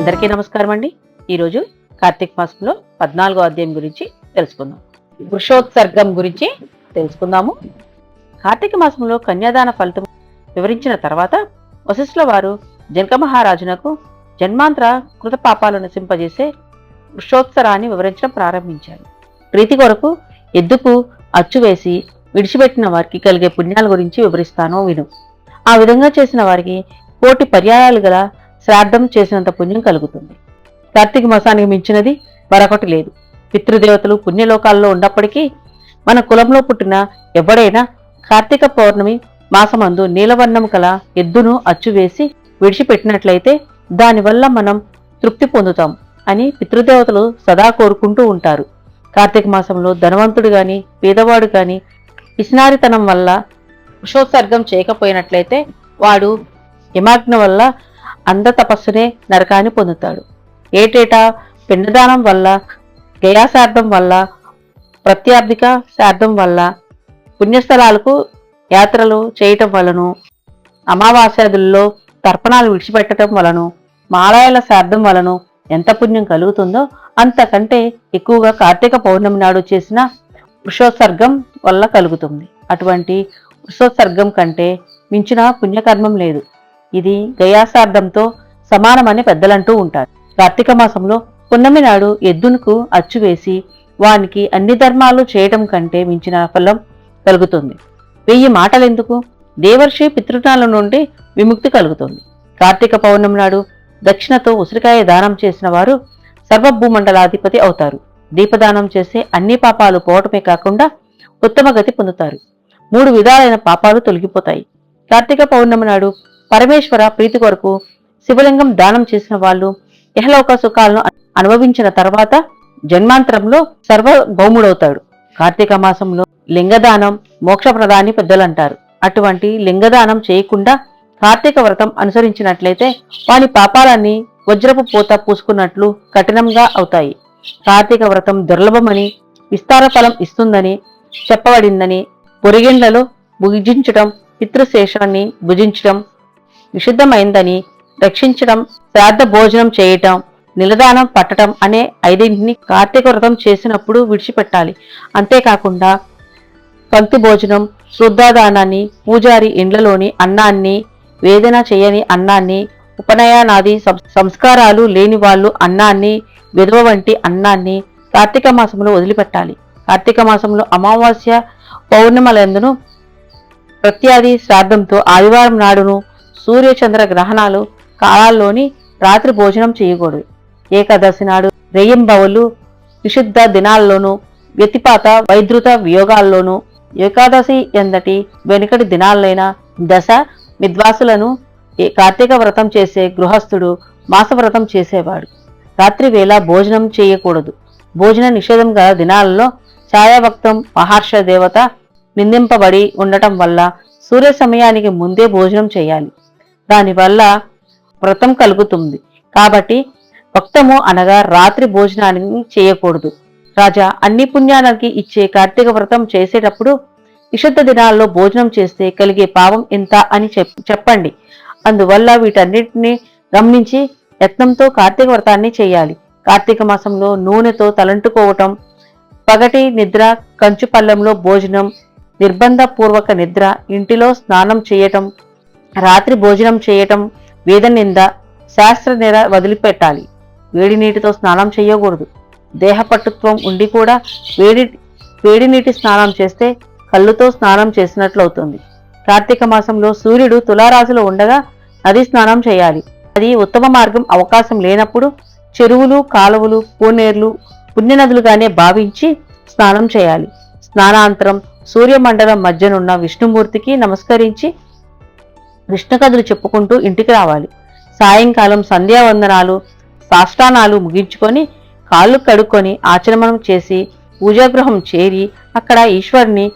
అందరికీ నమస్కారం అండి. ఈరోజు కార్తీక మాసంలో పద్నాలుగో అధ్యాయం గురించి తెలుసుకుందాం. వృషోత్సర్గం గురించి తెలుసుకుందాము. కార్తీక మాసంలో కన్యాదాన ఫలితం వివరించిన తర్వాత వశిష్ఠుల వారు జనక మహారాజునకు జన్మాంతర కృత పాపాలు నశింపజేసే వృషోత్సరాన్ని వివరించడం ప్రారంభించారు. ప్రీతి కొరకు ఎద్దుకు అచ్చు వేసి విడిచిపెట్టిన వారికి కలిగే పుణ్యాల గురించి వివరిస్తాను విను. ఆ విధంగా చేసిన వారికి కోటి పర్యాయాలు గల శ్రాద్ధం చేసినంత పుణ్యం కలుగుతుంది. కార్తీక మాసానికి మించినది మరొకటి లేదు. పితృదేవతలు పుణ్యలోకాల్లో ఉన్నప్పటికీ మన కులంలో పుట్టిన ఎవడైనా కార్తీక పౌర్ణమి మాసమందు నీలవర్ణం కల ఎద్దును అచ్చువేసి విడిచిపెట్టినట్లయితే దానివల్ల మనం తృప్తి పొందుతాం అని పితృదేవతలు సదా కోరుకుంటూ ఉంటారు. కార్తీక మాసంలో ధనవంతుడు గాని పేదవాడు గాని పిసినారితనం వల్ల కుషోత్సర్గం చేయకపోయినట్లయితే వాడు హిమాగ్న వల్ల అంధ తపస్సునే నరకాన్ని పొందుతాడు. ఏటేటా పిండదానం వల్ల గయాశార్థం వల్ల ప్రత్యర్థిక శార్థం వల్ల పుణ్యస్థలాలకు యాత్రలు చేయటం వలను అమావాస్యాదుల్లో తర్పణాలు విడిచిపెట్టడం వలను మాలయాల శార్థం వలను ఎంత పుణ్యం కలుగుతుందో అంతకంటే ఎక్కువగా కార్తీక పౌర్ణమి నాడు చేసిన వృషోత్సర్గం వల్ల కలుగుతుంది. అటువంటి వృషోత్సర్గం కంటే మించిన పుణ్యకర్మం లేదు. ఇది గయాసార్థంతో సమానమని పెద్దలంటూ ఉంటారు. కార్తీక మాసంలో పున్నమి నాడు ఎద్దునుకు అచ్చు వేసి వానికి అన్ని ధర్మాలు చేయటం కంటే మించిన ఫలం కలుగుతుంది. వెయ్యి మాటలెందుకు? దేవర్షి పితృనాల నుండి విముక్తి కలుగుతుంది. కార్తీక పౌర్ణమి నాడు దక్షిణతో ఉసిరికాయ దానం చేసిన వారు సర్వభూమండలాధిపతి అవుతారు. దీపదానం చేసే అన్ని పాపాలు పోవటమే కాకుండా ఉత్తమ గతి పొందుతారు. మూడు విధాలైన పాపాలు తొలగిపోతాయి. కార్తీక పౌర్ణమి నాడు పరమేశ్వర ప్రీతి కొరకు శివలింగం దానం చేసిన వాళ్ళు ఇహలోక సుఖాలను అనుభవించిన తర్వాత జన్మాంతరంలో సర్వ భౌముడవుతాడు కార్తీక మాసంలో లింగదానం మోక్షప్రదాని పెద్దలంటారు. అటువంటి లింగదానం చేయకుండా కార్తీక వ్రతం అనుసరించినట్లయితే వాని పాపాలన్నీ వజ్రపు పూత పూసుకున్నట్లు కఠినంగా అవుతాయి. కార్తీక వ్రతం దుర్లభమని విస్తార ఫలం ఇస్తుందని చెప్పబడిందని పొరిగిండ్లలో భుజించటం పితృశేషాన్ని భుజించటం నిషిద్ధమైందని రక్షించడం శ్రాద్ధ భోజనం చేయటం నిలదానం పట్టడం అనే ఐదింటిని కార్తీక వ్రతం చేసినప్పుడు విడిచిపెట్టాలి. అంతేకాకుండా పంక్తి భోజనం శుద్ధాదానాన్ని పూజారి ఇండ్లలోని అన్నాన్ని వేదన చేయని అన్నాన్ని ఉపనయనాది సం- సంస్కారాలు లేని వాళ్ళు అన్నాన్ని విధవ వంటి అన్నాన్ని కార్తీక మాసంలో వదిలిపెట్టాలి. కార్తీక మాసంలో అమావాస్య పౌర్ణిమలందును ప్రత్యాది శ్రాద్ధంతో ఆదివారం నాడును సూర్యచంద్ర గ్రహణాలు కాలాల్లోని రాత్రి భోజనం చేయకూడదు. ఏకాదశి నాడు రెయ్యంబవలు నిషిద్ధ దినాల్లోనూ వ్యతిపాత వైద్రుత వియోగాల్లోనూ ఏకాదశి ఎందటి వెనుకటి దినాలైన దశ విద్వాసులను కార్తీక వ్రతం చేసే గృహస్థుడు మాసవ్రతం చేసేవాడు. రాత్రి వేళ భోజనం చేయకూడదు. భోజన నిషేధం గల దినాలలో ఛాయాభక్తం మహర్ష దేవత నిందింపబడి ఉండటం వల్ల సూర్య సమయానికి ముందే భోజనం చేయాలి. దానివల్ల వ్రతం కలుగుతుంది. కాబట్టి భక్తము అనగా రాత్రి భోజనాన్ని చేయకూడదు. రాజా అన్ని పుణ్యాలకి ఇచ్చే కార్తీక వ్రతం చేసేటప్పుడు నిషిద్ధ దినాల్లో భోజనం చేస్తే కలిగే పాపం ఎంత అని చెప్ చెప్పండి. అందువల్ల వీటన్నిటిని గమనించి యత్నంతో కార్తీక వ్రతాన్ని చేయాలి. కార్తీక మాసంలో నూనెతో తలంటుకోవటం పగటి నిద్ర కంచు పళ్ళెంలో భోజనం నిర్బంధపూర్వక నిద్ర ఇంటిలో స్నానం చేయటం రాత్రి భోజనం చేయటం వేద నింద శాస్త్ర నిర వదిలిపెట్టాలి. వేడి నీటితో స్నానం చేయకూడదు. దేహపట్టుత్వం ఉండి కూడా వేడి వేడి నీటి స్నానం చేస్తే కళ్ళుతో స్నానం చేసినట్లు అవుతుంది కార్తీక మాసంలో సూర్యుడు తులారాశిలో ఉండగా నది స్నానం చేయాలి. అది ఉత్తమ మార్గం అవకాశం లేనప్పుడు చెరువులు కాలువలు పూనేర్లు పుణ్యనదులుగానే భావించి స్నానం చేయాలి. స్నానాంతరం సూర్యమండలం మధ్యనున్న విష్ణుమూర్తికి నమస్కరించి కృష్ణ కథలు చెప్పుకుంటూ ఇంటికి రావాలి. సాయంకాలం సంధ్యావందనాలు సాష్టానాలు ముగించుకొని కాళ్ళు కడుక్కొని ఆచరణం చేసి పూజాగృహం చేరి అక్కడ ఈశ్వరుని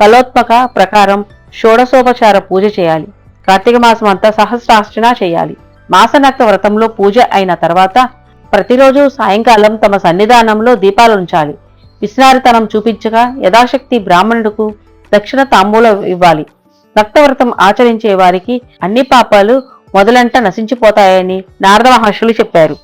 కలోత్మక ప్రకారం షోడశోపచార పూజ చేయాలి. కార్తీక మాసం అంతా సహస్రార్చన చేయాలి. మాసనక్క వ్రతంలో పూజ అయిన తర్వాత ప్రతిరోజు సాయంకాలం తమ సన్నిధానంలో దీపాలు ఉంచాలి. విస్నారితనం చూపించగా యథాశక్తి బ్రాహ్మణుడుకు దక్షిణ తాంబూలం ఇవ్వాలి. రక్తవ్రతం ఆచరించే వారికి అన్ని పాపాలు మొదలంట నశించిపోతాయని నారద మహర్షులు చెప్పారు.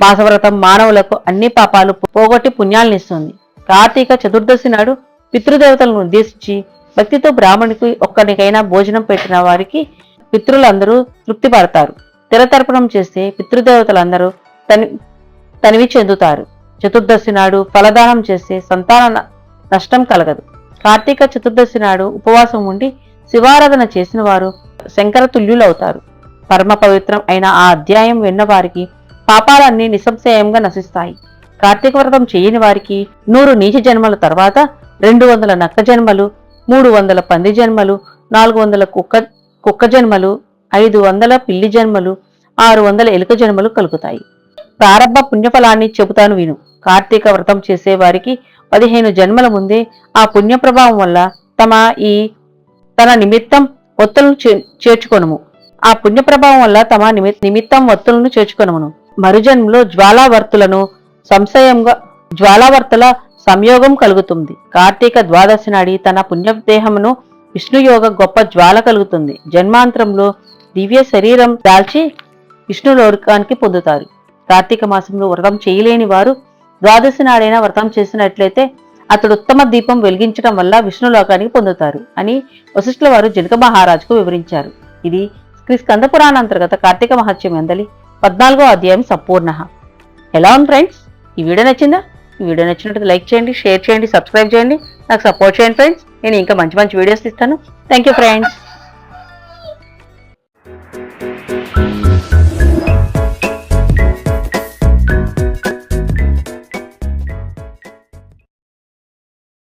మాసవ్రతం మానవులకు అన్ని పాపాలు పోగొట్టి పుణ్యాలనిస్తుంది కార్తీక చతుర్దశి నాడు పితృదేవతలను ఉద్దేశించి భక్తితో బ్రాహ్మణికి ఒక్కరికైనా భోజనం పెట్టిన వారికి పితృలందరూ తృప్తి పడతారు. తిరతర్పణం చేస్తే పితృదేవతలందరూ తని తనివి చెందుతారు. చతుర్దశి నాడు ఫలదానం చేస్తే సంతాన నష్టం కలగదు. కార్తీక చతుర్దశి నాడు ఉపవాసం ఉండి శివారాధన చేసిన వారు శంకరతుల్యులవుతారు. పరమ పవిత్రం అయిన ఆ అధ్యాయం విన్న వారికి పాపాలన్నీ నిస్సంశయంగా నశిస్తాయి. కార్తీక వ్రతం చేయని వారికి నూరు నీచ జన్మల తర్వాత రెండు వందల నక్క జన్మలు మూడు వందల పంది జన్మలు నాలుగు వందల కుక్క కుక్క జన్మలు ఐదు వందల పిల్లి జన్మలు ఆరు వందల ఎలుక జన్మలు కలుగుతాయి. ప్రారంభ పుణ్యఫలాన్ని చెబుతాను విను. కార్తీక వ్రతం చేసే వారికి పదిహేను జన్మల ముందే ఆ పుణ్య ప్రభావం వల్ల తమ ఈ తన నిమిత్తం ఒత్తులను చేర్చుకొనుము. ఆ పుణ్య ప్రభావం వల్ల తమ నిమిత్తం ఒత్తులను చేర్చుకొనుమును. మరుజన్మలో జ్వాలావర్తులను సంశయంగా జ్వాలావర్తుల సంయోగం కలుగుతుంది. కార్తీక ద్వాదశి నాడి తన పుణ్యదేహమును విష్ణుయోగ గొప్ప జ్వాల కలుగుతుంది. జన్మాంతరంలో దివ్య శరీరం దాల్చి విష్ణు లోకానికి పొందుతారు. కార్తీక మాసంలో వ్రతం చేయలేని వారు ద్వాదశి నాడైనా వ్రతం చేసినట్లయితే అతడు ఉత్తమ దీపం వెలిగించడం వల్ల విష్ణు లోకానికి పొందుతారు అని వశిష్ఠుల వారు జనక మహారాజుకు వివరించారు. ఇది శ్రీ స్కంద పురాణ అంతర్గత కార్తీక మహత్యం ఎందలి పద్నాలుగో అధ్యాయం సంపూర్ణ. ఎలా ఉంది ఫ్రెండ్స్ ఈ వీడియో నచ్చిందా? ఈ వీడియో నచ్చినట్టు లైక్ చేయండి షేర్ చేయండి సబ్స్క్రైబ్ చేయండి. నాకు సపోర్ట్ చేయండి ఫ్రెండ్స్ నేను ఇంకా మంచి మంచి వీడియోస్ ఇస్తాను థ్యాంక్ యూ ఫ్రెండ్స్